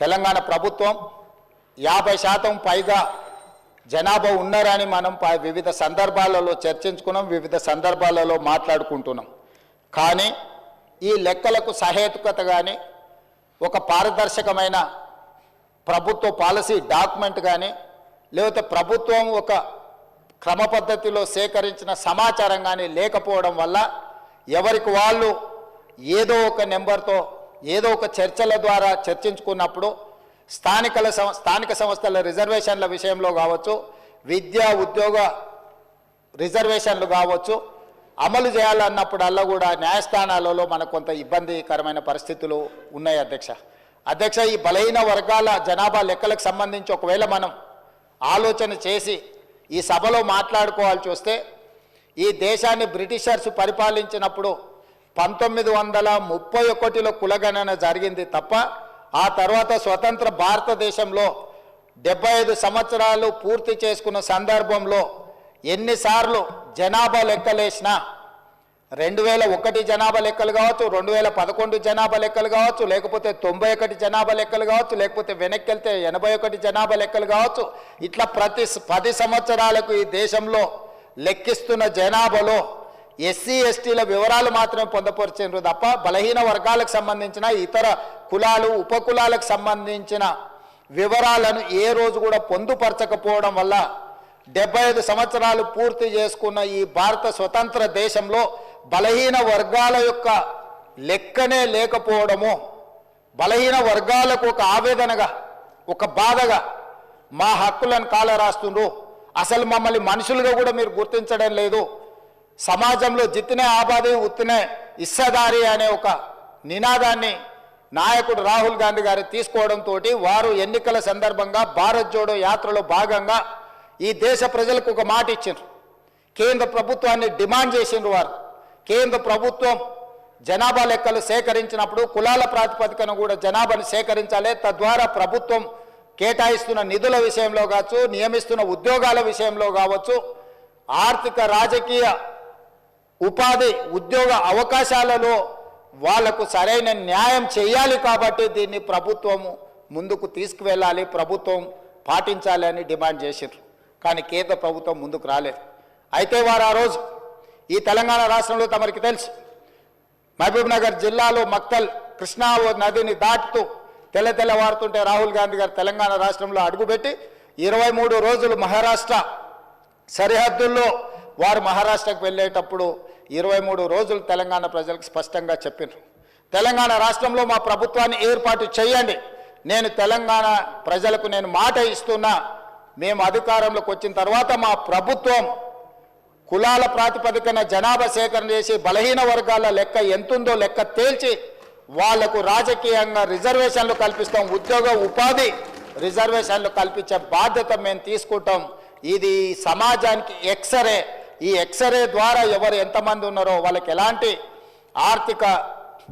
తెలంగాణ ప్రభుత్వం యాభై శాతం పైగా జనాభా ఉన్నారని మనం వివిధ సందర్భాలలో చర్చించుకున్నాం వివిధ సందర్భాలలో మాట్లాడుకుంటున్నాం. కానీ ఈ లెక్కలకు సహేతుకత కానీ ఒక పారదర్శకమైన ప్రభుత్వ పాలసీ డాక్యుమెంట్ కానీ లేకపోతే ప్రభుత్వం ఒక క్రమ పద్ధతిలో సేకరించిన సమాచారం కానీ లేకపోవడం వల్ల ఎవరికి వాళ్ళు ఏదో ఒక నెంబర్తో ఏదో ఒక చర్చల ద్వారా చర్చించుకున్నప్పుడు స్థానికల సం- స్థానిక సంస్థల రిజర్వేషన్ల విషయంలో కావచ్చు విద్యా ఉద్యోగ రిజర్వేషన్లు కావచ్చు అమలు చేయాలన్నప్పుడల్లా కూడా న్యాయస్థానాలలో మనకు కొంత ఇబ్బందికరమైన పరిస్థితులు ఉన్నాయి అధ్యక్ష. అధ్యక్ష ఈ బలహీన వర్గాల జనాభా లెక్కలకు సంబంధించి ఒకవేళ మనం ఆలోచన చేసి ఈ సభలో మాట్లాడుకోవాల్సి వస్తే ఈ దేశాన్ని బ్రిటిషర్స్ పరిపాలించినప్పుడు పంతొమ్మిది వందల ముప్పై ఒకటిలో కులగణన జరిగింది తప్ప ఆ తర్వాత స్వతంత్ర భారతదేశంలో డెబ్బై ఐదు సంవత్సరాలు పూర్తి చేసుకున్న సందర్భంలో ఎన్నిసార్లు జనాభా లెక్కలేసినా రెండు వేల ఒకటి జనాభా లెక్కలు కావచ్చు రెండు వేల పదకొండు జనాభా లెక్కలు కావచ్చు లేకపోతే తొంభై ఒకటి జనాభా లెక్కలు కావచ్చు లేకపోతే వెనక్కి వెళ్తే ఎనభై ఒకటి జనాభా లెక్కలు కావచ్చు ఇట్లా ప్రతి పది సంవత్సరాలకు ఈ దేశంలో లెక్కిస్తున్న జనాభాలో ఎస్సీ ఎస్టీల వివరాలు మాత్రమే పొందపరిచారు తప్ప బలహీన వర్గాలకు సంబంధించిన ఇతర కులాలు ఉపకులాలకు సంబంధించిన వివరాలను ఏ రోజు కూడా పొందుపరచకపోవడం వల్ల డెబ్బై ఐదు సంవత్సరాలు పూర్తి చేసుకున్న ఈ భారత స్వతంత్ర దేశంలో బలహీన వర్గాల యొక్క లెక్కనే లేకపోవడము బలహీన వర్గాలకు ఒక ఆవేదనగా ఒక బాధగా మా హక్కులను కాల రాస్తుండ్రు అసలు మమ్మల్ని మనుషులుగా కూడా మీరు గుర్తించడం లేదు. సమాజంలో జిత్తినే ఆబాది ఉత్తినే ఇస్సదారి అనే ఒక నినాదాన్ని నాయకుడు రాహుల్ గాంధీ గారు తీసుకోవడంతో వారు ఎన్నికల సందర్భంగా భారత్ జోడో యాత్రలో భాగంగా ఈ దేశ ప్రజలకు ఒక మాట ఇచ్చిండ్రు. కేంద్ర ప్రభుత్వాన్ని డిమాండ్ చేసిండ్రు వారు. కేంద్ర ప్రభుత్వం జనాభా లెక్కలు సేకరించినప్పుడు కులాల ప్రాతిపదికన కూడా జనాభాను సేకరించాలి. తద్వారా ప్రభుత్వం కేటాయిస్తున్న నిధుల విషయంలో కావచ్చు నియమిస్తున్న ఉద్యోగాల విషయంలో కావచ్చు ఆర్థిక రాజకీయ ఉపాధి ఉద్యోగ అవకాశాలలో వాళ్ళకు సరైన న్యాయం చేయాలి కాబట్టి దీన్ని ప్రభుత్వము ముందుకు తీసుకువెళ్ళాలి ప్రభుత్వం పాటించాలి అని డిమాండ్ చేసిండ్రు. కానీ కేంద్ర ప్రభుత్వం ముందుకు రాలేదు. అయితే వారు ఆ రోజు ఈ తెలంగాణ రాష్ట్రంలో తమరికి తెలుసు. మహబూబ్నగర్ జిల్లాలో మక్తల్ కృష్ణా నదిని దాటుతూ తెల్ల తెల్లవారుతుంటే రాహుల్ గాంధీ గారు తెలంగాణ రాష్ట్రంలో అడుగుపెట్టి ఇరవై మూడు రోజులు మహారాష్ట్ర సరిహద్దుల్లో వారు మహారాష్ట్రకు వెళ్ళేటప్పుడు ఇరవై మూడు రోజులు తెలంగాణ ప్రజలకు స్పష్టంగా చెప్పినారు. తెలంగాణ రాష్ట్రంలో మా ప్రభుత్వాన్ని ఏర్పాటు చేయండి. నేను తెలంగాణ ప్రజలకు నేను మాట ఇస్తున్నా. మేము అధికారంలోకి వచ్చిన తర్వాత మా ప్రభుత్వం కులాల ప్రాతిపదికన జనాభా సేకరణ చేసి బలహీన వర్గాల లెక్క ఎంతుందో లెక్క తేల్చి వాళ్ళకు రాజకీయంగా రిజర్వేషన్లు కల్పిస్తాం. ఉద్యోగ ఉపాధి రిజర్వేషన్లు కల్పించే బాధ్యత మేము తీసుకుంటాం. ఇది సమాజానికి ఎక్సరే ఈ ఎక్స్రే ద్వారా ఎవరు ఎంతమంది ఉన్నారో వాళ్ళకి ఎలాంటి ఆర్థిక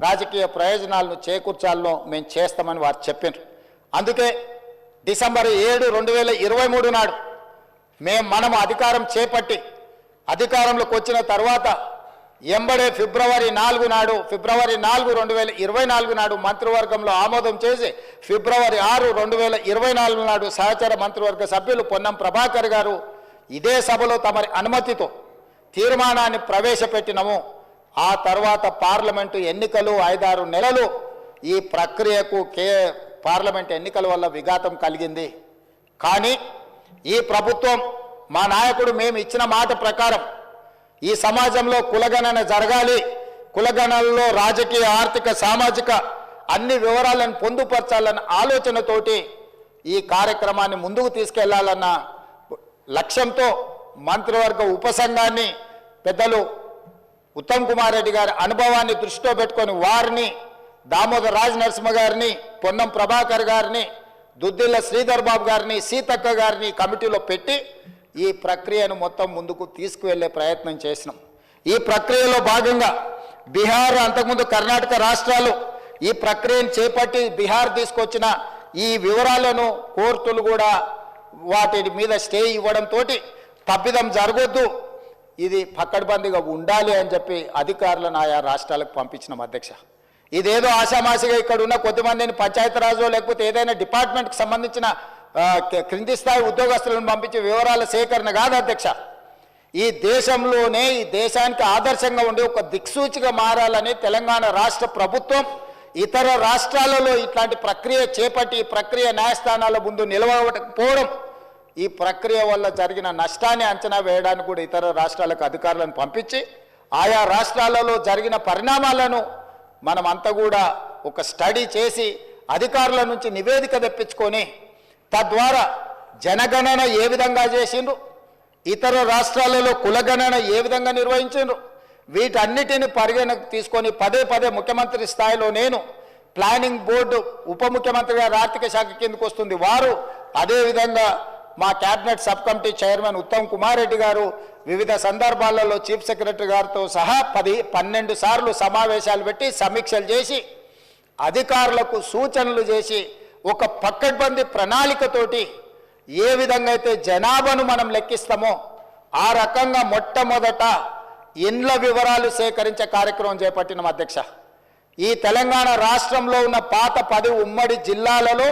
రాజకీయ ప్రయోజనాలను చేకూర్చాలనో మేము చేస్తామని వారు చెప్పారు అందుకే డిసెంబర్ ఏడు రెండు వేల ఇరవై మూడు నాడు మేము మనము అధికారం చేపట్టి అధికారంలోకి వచ్చిన తర్వాత ఎంబడే ఫిబ్రవరి నాలుగు నాడు ఫిబ్రవరి నాలుగు రెండు వేల ఇరవై నాలుగు నాడు మంత్రివర్గంలో ఆమోదం చేసి ఫిబ్రవరి ఆరు రెండు వేల ఇరవై నాలుగు నాడు సహచర మంత్రివర్గ సభ్యులు పొన్నం ప్రభాకర్ గారు ఇదే సభలో తమరి అనుమతితో తీర్మానాన్ని ప్రవేశపెట్టినము. ఆ తర్వాత పార్లమెంటు ఎన్నికలు ఐదారు నెలలు ఈ ప్రక్రియకు కే పార్లమెంట్ ఎన్నికల వల్ల విఘాతం కలిగింది. కానీ ఈ ప్రభుత్వం మా నాయకుడు మేము ఇచ్చిన మాట ప్రకారం ఈ సమాజంలో కులగణన జరగాలి. కులగణనలో రాజకీయ ఆర్థిక సామాజిక అన్ని వివరాలను పొందుపరచాలన్న ఆలోచనతోటి ఈ కార్యక్రమాన్ని ముందుకు తీసుకెళ్ళాలన్న లక్ష్యంతో మంత్రివర్గ ఉపసంఘాన్ని పెద్దలు ఉత్తమ్ కుమార్ రెడ్డి గారి అనుభవాన్ని దృష్టిలో పెట్టుకొని వారిని దామోదర్ రాజ్ నరసింహ గారిని పొన్నం ప్రభాకర్ గారిని దుద్దిల్ల శ్రీధర్ బాబు గారిని సీతక్క గారిని కమిటీలో పెట్టి ఈ ప్రక్రియను మొత్తం ముందుకు తీసుకువెళ్ళే ప్రయత్నం చేసినాం. ఈ ప్రక్రియలో భాగంగా బీహార్ అంతకుముందు కర్ణాటక రాష్ట్రాలు ఈ ప్రక్రియను చేపట్టి బీహార్ తీసుకొచ్చిన ఈ వివరాలను కోర్టులు కూడా వాటి మీద స్టే ఇవ్వడంతో తప్పిదం జరగొద్దు. ఇది పక్కడబందిగా ఉండాలి అని చెప్పి అధికారులను ఆయా రాష్ట్రాలకు పంపించినాం అధ్యక్ష. ఇదేదో ఆశామాసిగా ఇక్కడ ఉన్న కొద్దిమందిని పంచాయతీరాజో లేకపోతే ఏదైనా డిపార్ట్మెంట్కి సంబంధించిన క్రింది స్థాయి ఉద్యోగస్తులను పంపించి వివరాల సేకరణ కాదు అధ్యక్ష. ఈ దేశంలోనే ఈ దేశానికి ఆదర్శంగా ఉండి ఒక దిక్సూచిగా మారాలని తెలంగాణ రాష్ట్ర ప్రభుత్వం ఇతర రాష్ట్రాలలో ఇట్లాంటి ప్రక్రియ చేపట్టి ఈ ప్రక్రియ న్యాయస్థానాల ముందు నిలవకపోవడం ఈ ప్రక్రియ వల్ల జరిగిన నష్టాన్ని అంచనా వేయడానికి కూడా ఇతర రాష్ట్రాలకు అధికారులను పంపించి ఆయా రాష్ట్రాలలో జరిగిన పరిణామాలను మనం అంతా కూడా ఒక స్టడీ చేసి అధికారుల నుంచి నివేదిక తెప్పించుకొని తద్వారా జనగణన ఏ విధంగా చేసిండ్రు ఇతర రాష్ట్రాలలో కులగణన ఏ విధంగా నిర్వహించిండ్రు వీటన్నిటిని పరిగణకు తీసుకొని పదే పదే ముఖ్యమంత్రి స్థాయిలో నేను ప్లానింగ్ బోర్డు ఉప ముఖ్యమంత్రి గారు ఆర్థిక శాఖ కిందకు వస్తుంది వారు అదేవిధంగా మా cabinet sub committee chairman Uttam Kumar Reddy గారు వివిధ సందర్భాలలో చీఫ్ సెక్రటరీ గారితో సహా పది పన్నెండు సార్లు సమావేశాలు పెట్టి సమీక్షలు చేసి అధికారులకు సూచనలు చేసి ఒక పక్కడ్బందీ ప్రణాళికతోటి ఏ విధంగా అయితే జనాభాను మనం లెక్కిస్తామో ఆ రకంగా మొట్టమొదట ఇండ్ల వివరాలు సేకరించే కార్యక్రమం చేపట్టిన అధ్యక్ష. ఈ తెలంగాణ రాష్ట్రంలో ఉన్న పాత పది ఉమ్మడి జిల్లాలలో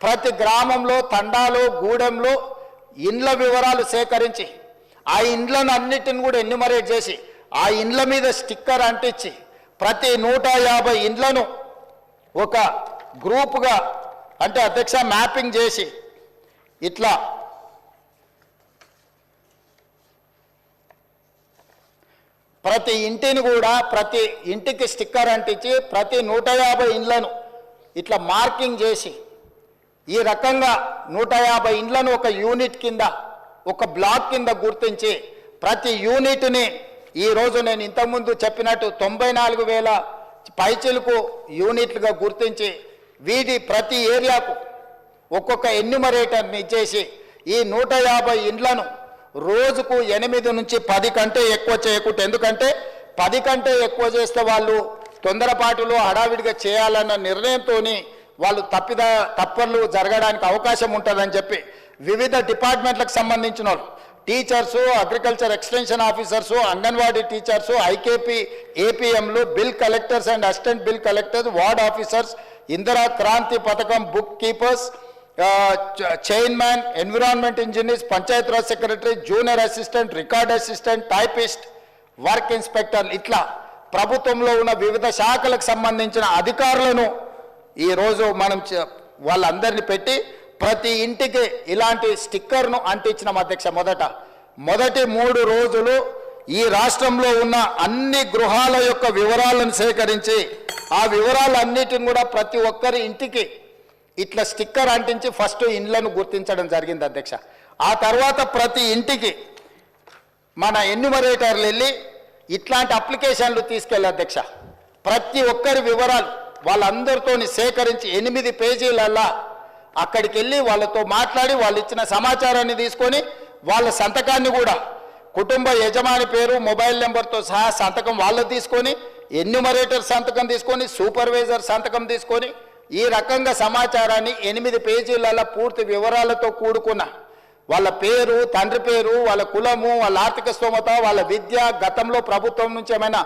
ప్రతి గ్రామంలో తండాలో గూడెంలో ఇండ్ల వివరాలు సేకరించి ఆ ఇండ్లను అన్నిటిని కూడా ఎన్యుమరేట్ చేసి ఆ ఇండ్ల మీద స్టిక్కర్ అంటించి ప్రతి నూట యాభై ఇండ్లను ఒక గ్రూపుగా అంటే అధ్యక్ష మ్యాపింగ్ చేసి ఇట్లా ప్రతి ఇంటిని కూడా ప్రతి ఇంటికి స్టిక్కర్ అంటించి ప్రతి నూట యాభై ఇండ్లను ఇట్లా మార్కింగ్ చేసి ఈ రకంగా నూట యాభై ఇండ్లను ఒక యూనిట్ కింద ఒక బ్లాక్ కింద గుర్తించి ప్రతి యూనిట్ని ఈరోజు నేను ఇంతకుముందు చెప్పినట్టు తొంభై నాలుగు వేల పైచిలకు యూనిట్లుగా గుర్తించి వీటి ప్రతి ఏరియాకు ఒక్కొక్క ఎన్యుమరేటర్ని ఇచ్చేసి ఈ నూట యాభై ఇండ్లను రోజుకు ఎనిమిది నుంచి పది కంటే ఎక్కువ చేయకూడదు ఎందుకంటే పది కంటే ఎక్కువ చేస్తే వాళ్ళు తొందరపాటులో హడావిడిగా చేయాలన్న నిర్ణయంతో వాళ్ళు తప్పిద తప్పర్లు జరగడానికి అవకాశం ఉంటుందని చెప్పి వివిధ డిపార్ట్మెంట్లకు సంబంధించిన వాళ్ళు. Teachers agriculture extension officers anganwadi teachers IKP ఏపీఎంలు bill collectors and assistant bill collectors ward officers Indira Kranti Pathakam book keepers chairman environment engineers Panchayati Raj secretary junior assistant record assistant typist work inspector ఇట్లా ప్రభుత్వంలో ఉన్న వివిధ శాఖలకు సంబంధించిన అధికారులను ఈరోజు మనం చ- వాళ్ళందరినీ పెట్టి ప్రతి ఇంటికి ఇలాంటి స్టిక్కర్ను అంటించిన అధ్యక్ష మొదట. మొదటి మూడు రోజులు ఈ రాష్ట్రంలో ఉన్న అన్ని గృహాల యొక్క వివరాలను సేకరించి ఆ వివరాలన్నిటిని కూడా ప్రతి ఒక్కరి ఇంటికి ఇట్లా స్టిక్కర్ అంటించి ఫస్ట్ ఇండ్లను గుర్తించడం జరిగింది అధ్యక్ష. ఆ తర్వాత ప్రతి ఇంటికి మన ఎన్యుమరేటర్లు వెళ్ళి ఇట్లాంటి అప్లికేషన్లు తీసుకెళ్ళి అధ్యక్ష. ప్రతి ఒక్కరి వివరాలు వాళ్ళందరితో సేకరించి ఎనిమిది పేజీలల్లా అక్కడికి వెళ్ళి వాళ్ళతో మాట్లాడి వాళ్ళు ఇచ్చిన సమాచారాన్ని తీసుకొని వాళ్ళ సంతకాన్ని కూడా కుటుంబ యజమాని పేరు మొబైల్ నెంబర్తో సహా సంతకం వాళ్ళు తీసుకొని ఎన్యుమరేటర్ సంతకం తీసుకొని సూపర్వైజర్ సంతకం తీసుకొని ఈ రకంగా సమాచారాన్ని ఎనిమిది పేజీలలో పూర్తి వివరాలతో కూడుకున్న వాళ్ళ పేరు తండ్రి పేరు వాళ్ళ కులము వాళ్ళ ఆర్థిక స్తోమత వాళ్ళ విద్య గతంలో ప్రభుత్వం నుంచి ఏమైనా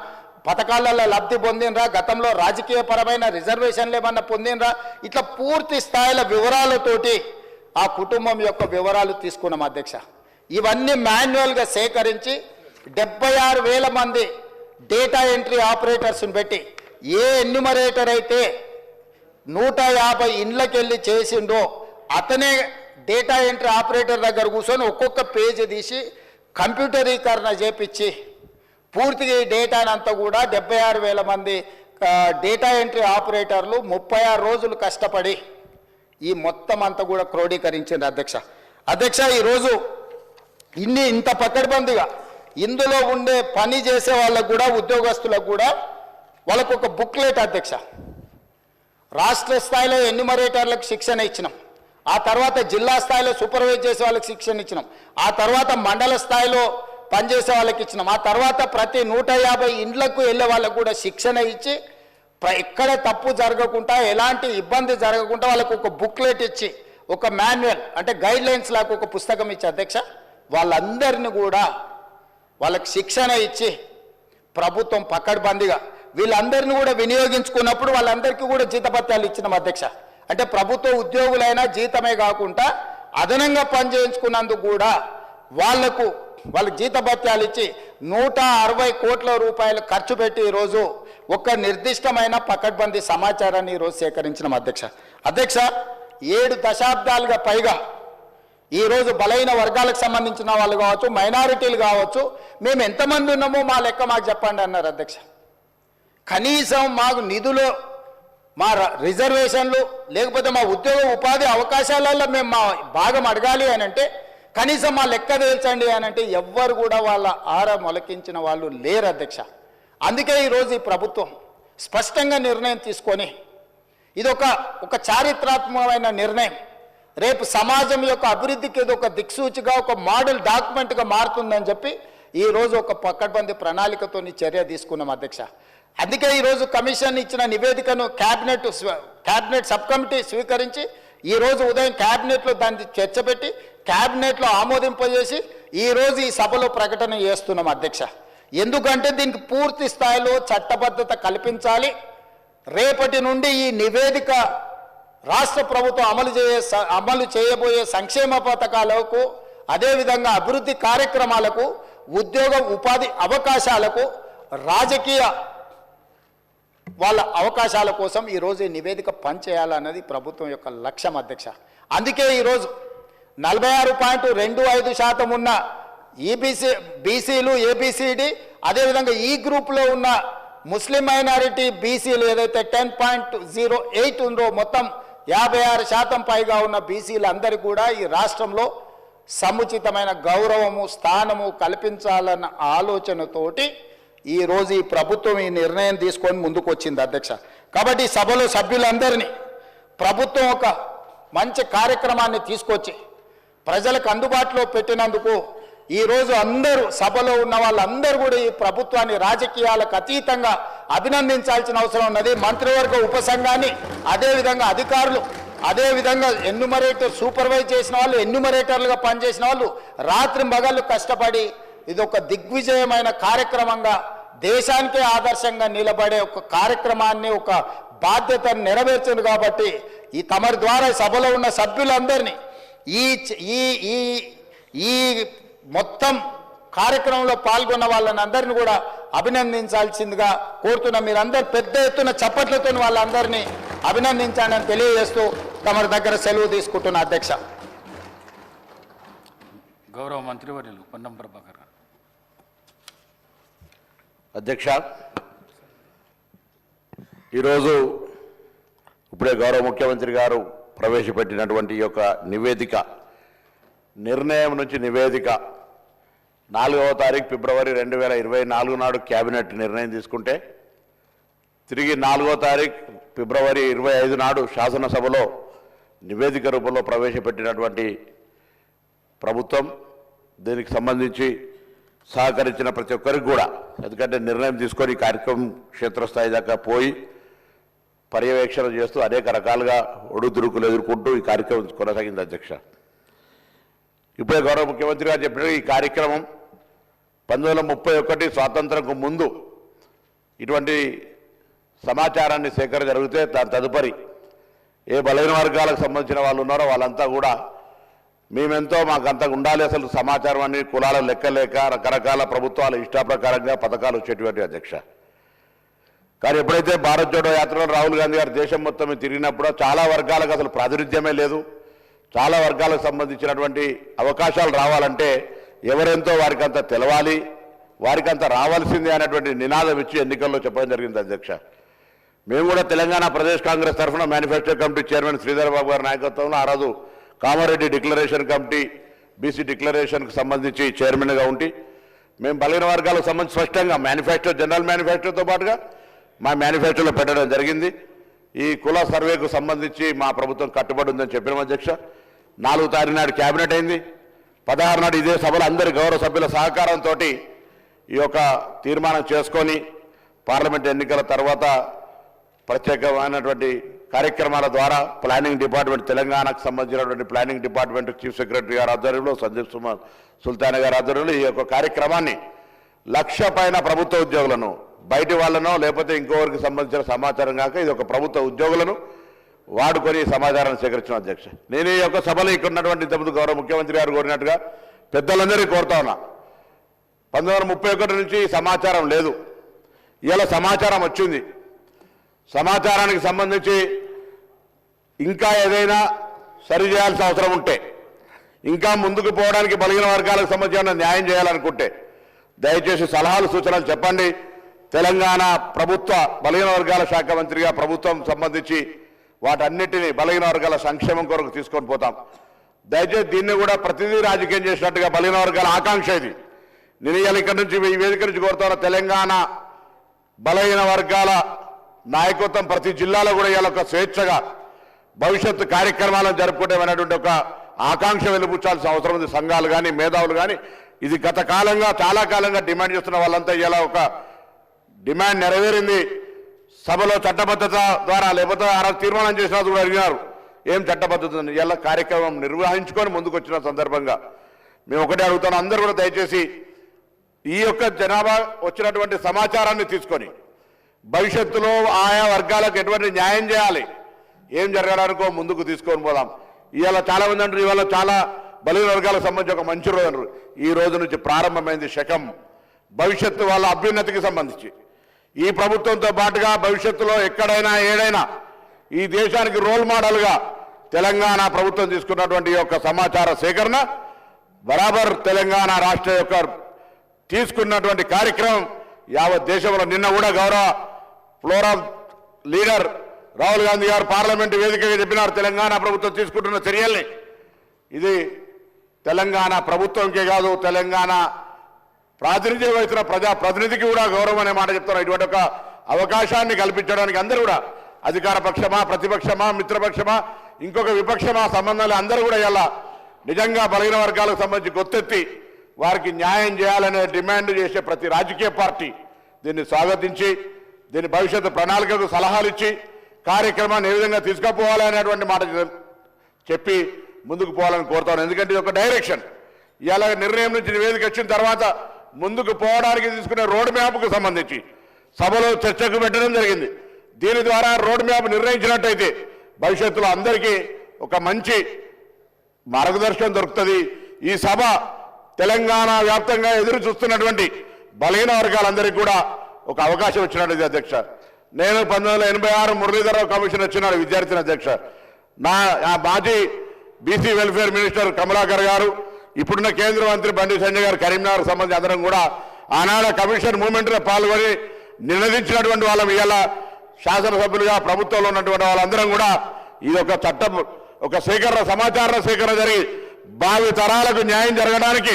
పథకాలలో లబ్ధి పొందినరా గతంలో రాజకీయ పరమైన రిజర్వేషన్లు ఏమన్నా పొందినరా ఇట్లా పూర్తి స్థాయిల వివరాలతోటి ఆ కుటుంబం యొక్క వివరాలు తీసుకున్నాం అధ్యక్ష. ఇవన్నీ మాన్యువల్గా సేకరించి డెబ్బై ఆరు వేల మంది డేటా ఎంట్రీ ఆపరేటర్స్ని పెట్టి ఏ ఎన్యుమరేటర్ అయితే నూట యాభై ఇండ్లకెళ్ళి చేసిండో అతనే డేటా ఎంట్రీ ఆపరేటర్ దగ్గర కూర్చొని ఒక్కొక్క పేజీ తీసి కంప్యూటరీకరణ చేపించి పూర్తిగా ఈ డేటానంతా కూడా డెబ్బై ఆరు వేల మంది డేటా ఎంట్రీ ఆపరేటర్లు ముప్పై ఆరు రోజులు కష్టపడి ఈ మొత్తం అంతా కూడా క్రోడీకరించింది అధ్యక్ష. అధ్యక్ష ఈరోజు ఇన్ని ఇంత పకడ్బందీగా ఇందులో ఉండే పని చేసే వాళ్ళకు కూడా ఉద్యోగస్తులకు కూడా వాళ్ళకు ఒక బుక్లెట్ అధ్యక్ష. రాష్ట్ర స్థాయిలో ఎన్యుమరేటర్లకు శిక్షణ ఇచ్చినాం. ఆ తర్వాత జిల్లా స్థాయిలో సూపర్వైజ్ చేసే వాళ్ళకి శిక్షణ ఇచ్చినాం. ఆ తర్వాత మండల స్థాయిలో పనిచేసే వాళ్ళకి ఇచ్చినాం. ఆ తర్వాత ప్రతి నూట యాభై ఇండ్లకు వెళ్ళే వాళ్ళకు కూడా శిక్షణ ఇచ్చి ఎక్కడ తప్పు జరగకుండా ఎలాంటి ఇబ్బంది జరగకుండా వాళ్ళకు ఒక బుక్లెట్ ఇచ్చి ఒక మాన్యువల్ అంటే గైడ్ లైన్స్ లాగా ఒక పుస్తకం ఇచ్చి అధ్యక్ష వాళ్ళందరిని కూడా వాళ్ళకి శిక్షణ ఇచ్చి ప్రభుత్వం పక్కడబందిగా వీళ్ళందరినీ కూడా వినియోగించుకున్నప్పుడు వాళ్ళందరికీ కూడా జీతభత్యాలు ఇచ్చినాం అధ్యక్ష. అంటే ప్రభుత్వ ఉద్యోగులైనా జీతమే కాకుండా అదనంగా పనిచేయించుకున్నందుకు కూడా వాళ్ళకు వాళ్ళకి జీతభత్యాలు ఇచ్చి నూట అరవై కోట్ల రూపాయలు ఖర్చు పెట్టి ఈరోజు ఒక నిర్దిష్టమైన పకడ్బందీ సమాచారాన్ని ఈరోజు సేకరించిన అధ్యక్ష. అధ్యక్ష ఏడు దశాబ్దాలుగా పైగా ఈరోజు బలైన వర్గాలకు సంబంధించిన వాళ్ళు కావచ్చు మైనారిటీలు కావచ్చు మేము ఎంతమంది ఉన్నామో మా లెక్క మాకు చెప్పండి అన్నారు అధ్యక్ష. కనీసం మాకు నిధులు మా ర- రిజర్వేషన్లు లేకపోతే మా ఉద్యోగ ఉపాధి అవకాశాలలో మేము మా భాగం అడగాలి అని అంటే కనీసం మా లెక్క తేల్చండి అని అంటే ఎవ్వరు కూడా వాళ్ళ ఆర మొలకించిన వాళ్ళు లేరు అధ్యక్ష. అందుకే ఈరోజు ఈ ప్రభుత్వం స్పష్టంగా నిర్ణయం తీసుకొని ఇది ఒక ఒక చారిత్రాత్మకమైన నిర్ణయం. రేపు సమాజం యొక్క అభివృద్ధికి ఇది ఒక దిక్సూచిగా ఒక మోడల్ డాక్యుమెంట్గా మారుతుందని చెప్పి ఈ రోజు ఒక పక్కడ్బంది ప్రణాళికతో చర్య తీసుకున్నాం అధ్యక్ష. అందుకే ఈరోజు కమిషన్ ఇచ్చిన నివేదికను క్యాబినెట్ స్వ- క్యాబినెట్ సబ్ కమిటీ స్వీకరించి ఈరోజు ఉదయం క్యాబినెట్లో దాన్ని చర్చ పెట్టి క్యాబినెట్లో ఆమోదింపజేసి ఈ రోజు ఈ సభలో ప్రకటన చేస్తున్నాం అధ్యక్ష. ఎందుకంటే దీనికి పూర్తి స్థాయిలో చట్టబద్ధత కల్పించాలి. రేపటి నుండి ఈ నివేదిక రాష్ట్ర ప్రభుత్వం అమలు చేయ అమలు చేయబోయే సంక్షేమ పథకాలకు అదేవిధంగా అభివృద్ధి కార్యక్రమాలకు ఉద్యోగ ఉపాధి అవకాశాలకు రాజకీయ వాళ్ళ అవకాశాల కోసం ఈరోజు ఈ నివేదిక పనిచేయాలన్నది ప్రభుత్వం యొక్క లక్ష్యం అధ్యక్ష. అందుకే ఈరోజు నలభై ఆరు పాయింట్ రెండు ఐదు శాతం ఉన్న ఈబీసీ బీసీలు ఏబిసిడి అదేవిధంగా ఈ గ్రూప్లో ఉన్న ముస్లిం మైనారిటీ బీసీలు ఏదైతే టెన్ పాయింట్ జీరో ఎయిట్ ఉందో మొత్తం యాభై ఆరు శాతం పైగా ఉన్న బీసీలు అందరికీ కూడా ఈ రాష్ట్రంలో సముచితమైన గౌరవము స్థానము కల్పించాలన్న ఆలోచనతోటి ఈరోజు ఈ ప్రభుత్వం ఈ నిర్ణయం తీసుకొని ముందుకు వచ్చింది అధ్యక్ష. కాబట్టి సభలో సభ్యులందరినీ ప్రభుత్వం ఒక మంచి కార్యక్రమాన్ని తీసుకొచ్చి ప్రజలకు అందుబాటులో పెట్టినందుకు ఈ రోజు అందరూ సభలో ఉన్న వాళ్ళందరూ కూడా ఈ ప్రభుత్వాన్ని రాజకీయాలకు అతీతంగా అభినందించాల్సిన అవసరం ఉన్నది. మంత్రివర్గ ఉపసంఘాన్ని అదేవిధంగా అధికారులు అదేవిధంగా ఎన్యుమరేటర్ సూపర్వైజ్ చేసిన వాళ్ళు ఎన్యుమరేటర్లుగా పనిచేసిన వాళ్ళు రాత్రి మగళ్ళు కష్టపడి ఇది ఒక దిగ్విజయమైన కార్యక్రమంగా దేశానికే ఆదర్శంగా నిలబడే ఒక కార్యక్రమాన్ని ఒక బాధ్యతను నెరవేర్చింది కాబట్టి ఈ తమరి ద్వారా సభలో ఉన్న సభ్యులందరినీ ఈ ఈ ఈ ఈ మొత్తం కార్యక్రమంలో పాల్గొన్న వాళ్ళని అందరిని కూడా అభినందించాల్సిందిగా కోరుతున్నా మీరందరూ పెద్ద ఎత్తున చప్పట్లతో వాళ్ళందరినీ అభినందించాలని తెలియజేస్తూ తమరి దగ్గర సెలవు తీసుకుంటున్న అధ్యక్ష. గౌరవ మంత్రివర్యులు పొన్నం ప్రభాకర్ గారు. అధ్యక్ష ఈరోజు ఇప్పుడే గౌరవ ముఖ్యమంత్రి గారు ప్రవేశపెట్టినటువంటి యొక్క నివేదిక నిర్ణయం నుంచి నివేదిక. నాలుగవ తారీఖు ఫిబ్రవరి రెండు వేల ఇరవై నాలుగు నాడు క్యాబినెట్ నిర్ణయం తీసుకుంటే తిరిగి నాలుగో తారీఖు ఫిబ్రవరి ఇరవై ఐదు నాడు శాసనసభలో నివేదిక రూపంలో ప్రవేశపెట్టినటువంటి ప్రభుత్వం దీనికి సంబంధించి సహకరించిన ప్రతి ఒక్కరికి కూడా ఎందుకంటే నిర్ణయం తీసుకొని కార్యక్రమం క్షేత్రస్థాయి దాకా పోయి పర్యవేక్షణ చేస్తూ అనేక రకాలుగా ఒడుదురుకులు ఎదుర్కొంటూ ఈ కార్యక్రమం కొనసాగింది అధ్యక్ష. ఇప్పుడే గౌరవ ముఖ్యమంత్రి గారు చెప్పిన ఈ కార్యక్రమం పంతొమ్మిది వందల ముప్పై ఒకటి స్వాతంత్రంకు ముందు ఇటువంటి సమాచారాన్ని సేకరణ జరిగితే దాని తదుపరి ఏ బలహీన వర్గాలకు సంబంధించిన వాళ్ళు ఉన్నారో వాళ్ళంతా కూడా మేమెంతో మాకు ఉండాలి అసలు సమాచారం అన్ని కులాల లెక్కలేక రకరకాల ప్రభుత్వాల ఇష్టాప్రకారంగా పథకాలు వచ్చేటువంటి అధ్యక్ష. కానీ ఎప్పుడైతే భారత్ జోడో యాత్రలో రాహుల్ గాంధీ గారు దేశం మొత్తం తిరిగినప్పుడు చాలా వర్గాలకు అసలు ప్రాతినిధ్యమే లేదు. చాలా వర్గాలకు సంబంధించినటువంటి అవకాశాలు రావాలంటే ఎవరెంతో వారికి అంత తెలవాలి వారికి అంత రావాల్సిందే అనేటువంటి నినాదం ఇచ్చి ఎన్నికల్లో చెప్పడం జరిగింది అధ్యక్ష. మేము కూడా తెలంగాణ ప్రదేశ్ కాంగ్రెస్ తరఫున manifesto committee chairman Sridhar Babu గారి నాయకత్వంలో ఆ రోజు కామారెడ్డి డిక్లరేషన్ కమిటీ బీసీ డిక్లరేషన్కు సంబంధించి చైర్మన్గా ఉండి మేము బలహీన వర్గాలకు సంబంధించి స్పష్టంగా మేనిఫెస్టో జనరల్ మేనిఫెస్టోతో పాటుగా మా మేనిఫెస్టోలో పెట్టడం జరిగింది. ఈ కుల సర్వేకు సంబంధించి మా ప్రభుత్వం కట్టుబడి ఉందని చెప్పిన అధ్యక్ష. నాలుగు తారీఖు నాడు క్యాబినెట్ అయింది. పదహారు నాడు ఇదే సభలో అందరి గౌరవ సభ్యుల సహకారంతో ఈ యొక్క తీర్మానం చేసుకొని పార్లమెంట్ ఎన్నికల తర్వాత ప్రత్యేకమైనటువంటి కార్యక్రమాల ద్వారా ప్లానింగ్ డిపార్ట్మెంట్ తెలంగాణకు సంబంధించినటువంటి ప్లానింగ్ డిపార్ట్మెంట్ చీఫ్ సెక్రటరీ గారి ఆధ్వర్యంలో సందీప్ సుమార్ సుల్తాన్ గారి ఆధ్వర్యంలో ఈ యొక్క కార్యక్రమాన్ని లక్ష పైన ప్రభుత్వ ఉద్యోగులను బయటి వాళ్ళనో లేకపోతే ఇంకోరికి సంబంధించిన సమాచారం కాక ఇది ఒక ప్రభుత్వ ఉద్యోగులను వాడుకొని సమాచారాన్ని సేకరించిన అధ్యక్ష. నేను ఈ యొక్క సభలో ఇక్కడ ఉన్నటువంటి ఇంతకుముందు గౌరవ ముఖ్యమంత్రి గారు కోరినట్టుగా పెద్దలందరికీ కోరుతా ఉన్నా. పంతొమ్మిది వందల ముప్పై ఒకటి నుంచి సమాచారం లేదు. ఇలా సమాచారం వచ్చింది. సమాచారానికి సంబంధించి ఇంకా ఏదైనా సరి చేయాల్సిన అవసరం ఉంటే ఇంకా ముందుకు పోవడానికి బలిగిన వర్గాలకు సంబంధించిన న్యాయం చేయాలనుకుంటే దయచేసి సలహాలు సూచనలు చెప్పండి. తెలంగాణ ప్రభుత్వ బలహీన వర్గాల శాఖ మంత్రిగా ప్రభుత్వం సంబంధించి వాటన్నిటినీ బలహీన వర్గాల సంక్షేమం కొరకు తీసుకొని పోతాం. దయచేసి దీన్ని కూడా ప్రతిదీ రాజకీయం చేసినట్టుగా బలహీన వర్గాల ఆకాంక్ష ఇది. నేను ఇక్కడి నుంచి ఈ వేదిక నుంచి కోరుతున్న తెలంగాణ బలహీన వర్గాల నాయకత్వం ప్రతి జిల్లాలో కూడా ఇవాళ ఒక స్వేచ్ఛగా భవిష్యత్తు కార్యక్రమాలను జరుపుకోవడం ఒక ఆకాంక్ష వెలుపుచ్చాల్సిన అవసరం ఉంది. సంఘాలు కానీ మేధావులు కానీ ఇది గత కాలంగా చాలా కాలంగా డిమాండ్ చేస్తున్న వాళ్ళంతా ఇలా ఒక డిమాండ్ నెరవేరింది. సభలో చట్టబద్ధత ద్వారా లేకపోతే ఆ తీర్మానం చేసినా కూడా అడిగినారు. ఏం చట్టబద్ధత ఉంది? ఇలా కార్యక్రమం నిర్వహించుకొని ముందుకు వచ్చిన సందర్భంగా. మేము ఒకటే అడుగుతాను అందరూ కూడా దయచేసి ఈ యొక్క జనాభా వచ్చినటువంటి సమాచారాన్ని తీసుకొని భవిష్యత్తులో ఆయా వర్గాలకు ఎటువంటి న్యాయం చేయాలి? ఏం జరగడానికో ముందుకు తీసుకొని పోదాం. ఇవాళ చాలా మంది అంటారు ఇవాళ చాలా బలిన వర్గాలకు సంబంధించి ఒక మంచి రోజు అంటారు ఈ రోజు నుంచి ప్రారంభమైంది శకం. భవిష్యత్తు వాళ్ళ అభ్యున్నతికి సంబంధించి. ఈ ప్రభుత్వంతో పాటుగా భవిష్యత్తులో ఎక్కడైనా ఏడైనా ఈ దేశానికి రోల్ మోడల్గా తెలంగాణ ప్రభుత్వం తీసుకున్నటువంటి యొక్క సమాచార సేకరణ బరాబర్ తెలంగాణ రాష్ట్ర యొక్క తీసుకున్నటువంటి కార్యక్రమం యావత్ దేశంలో నిన్న కూడా గౌరవ ఫ్లోరల్ లీడర్ రాహుల్ గాంధీ గారు పార్లమెంటు వేదికగా చెప్పినారు తెలంగాణ ప్రభుత్వం తీసుకుంటున్న చర్యల్ని. ఇది తెలంగాణ ప్రభుత్వంకే కాదు తెలంగాణ ప్రాతినిధ్యం వహిస్తున్న ప్రజా ప్రతినిధికి కూడా గౌరవం అనే మాట చెప్తున్నారు. ఇటువంటి ఒక అవకాశాన్ని కల్పించడానికి అందరూ కూడా అధికార పక్షమా ప్రతిపక్షమా మిత్రపక్షమా ఇంకొక విపక్షమా సంబంధాలు అందరూ కూడా ఇలా నిజంగా బలహీన వర్గాలకు సంబంధించి గొత్తెత్తి వారికి న్యాయం చేయాలనే డిమాండ్ చేసే ప్రతి రాజకీయ పార్టీ దీన్ని స్వాగతించి దీని భవిష్యత్తు ప్రణాళికకు సలహాలు ఇచ్చి కార్యక్రమాన్ని ఏ విధంగా తీసుకుపోవాలి అనేటువంటి మాట చెప్పి ముందుకు పోవాలని కోరుతాను. ఎందుకంటే ఇది ఒక డైరెక్షన్. ఇవాళ నిర్ణయం నుంచి నివేదిక వచ్చిన తర్వాత ముందుకు పోవడానికి తీసుకునే రోడ్ మ్యాప్కు సంబంధించి సభలో చర్చకు పెట్టడం జరిగింది. దీని ద్వారా రోడ్ మ్యాప్ నిర్ణయించినట్టయితే భవిష్యత్తులో అందరికీ ఒక మంచి మార్గదర్శనం దొరుకుతుంది. ఈ సభ తెలంగాణ వ్యాప్తంగా ఎదురు చూస్తున్నటువంటి బలహీన వర్గాలందరికీ కూడా ఒక అవకాశం వచ్చినట్టు అధ్యక్ష. నేను పంతొమ్మిది వందల ఎనభై ఆరు మురళీధరరావు కమిషన్ వచ్చినాడు విద్యార్థిని అధ్యక్ష. నా ఆ మాజీ బీసీ వెల్ఫేర్ మినిస్టర్ కమలాకర్ గారు ఇప్పుడున్న కేంద్ర మంత్రి బండి సంజయ్ గారు కరీంనగర్ సంబంధించి అందరం కూడా ఆనాడ కమిషన్ మూమెంట్లో పాల్గొని నిర్ణయించినటువంటి వాళ్ళం. ఇవాళ శాసనసభ్యులుగా ప్రభుత్వంలో ఉన్నటువంటి వాళ్ళందరం కూడా ఇది ఒక చట్టం ఒక సేకరణ సమాచార సేకరణ జరిగి భావి తరాలకు న్యాయం జరగడానికి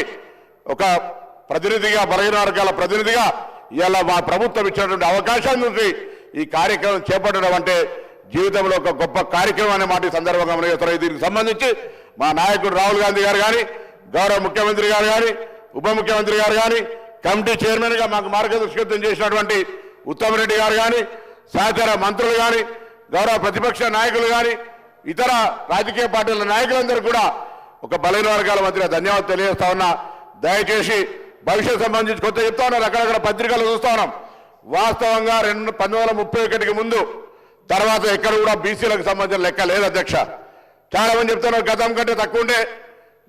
ఒక ప్రతినిధిగా బలహీన వర్గాల ప్రతినిధిగా ఇలా మా ప్రభుత్వం ఇచ్చినటువంటి అవకాశం నుంచి ఈ కార్యక్రమం చేపట్టడం అంటే జీవితంలో ఒక గొప్ప కార్యక్రమం అనే మాట సందర్భంగా మనం దీనికి సంబంధించి మా నాయకుడు రాహుల్ గాంధీ గారు కానీ గౌరవ ముఖ్యమంత్రి గారు కానీ ఉప ముఖ్యమంత్రి గారు కానీ కమిటీ చైర్మన్గా మాకు మార్గదర్శకత్వం చేసినటువంటి ఉత్తమ్ రెడ్డి గారు కానీ సహచర మంత్రులు కానీ గౌరవ ప్రతిపక్ష నాయకులు కానీ ఇతర రాజకీయ పార్టీల నాయకులందరూ కూడా ఒక బలైన వర్గాల మధ్య ధన్యవాదాలు తెలియజేస్తా ఉన్నా. దయచేసి భవిష్యత్ సంబంధించి కొత్త చెప్తా ఉన్నారు అక్కడక్కడ పత్రికలు చూస్తా ఉన్నాం. వాస్తవంగా రెండు పంతొమ్మిది ముప్పై ఒకటికి ముందు తర్వాత ఎక్కడ కూడా బీసీలకు సంబంధించిన లెక్క లేదు అధ్యక్ష. చాలా మంది చెప్తున్నారు గతం కంటే తక్కువ ఉంటే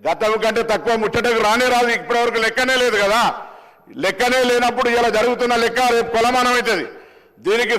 గతం కంటే తక్కువ ముచ్చటకు రానే రాదు. ఇప్పటివరకు లెక్కనే లేదు కదా. లెక్కనే లేనప్పుడు ఇలా జరుగుతున్న లెక్క రేపు కొలమానం అవుతుంది. దీనికి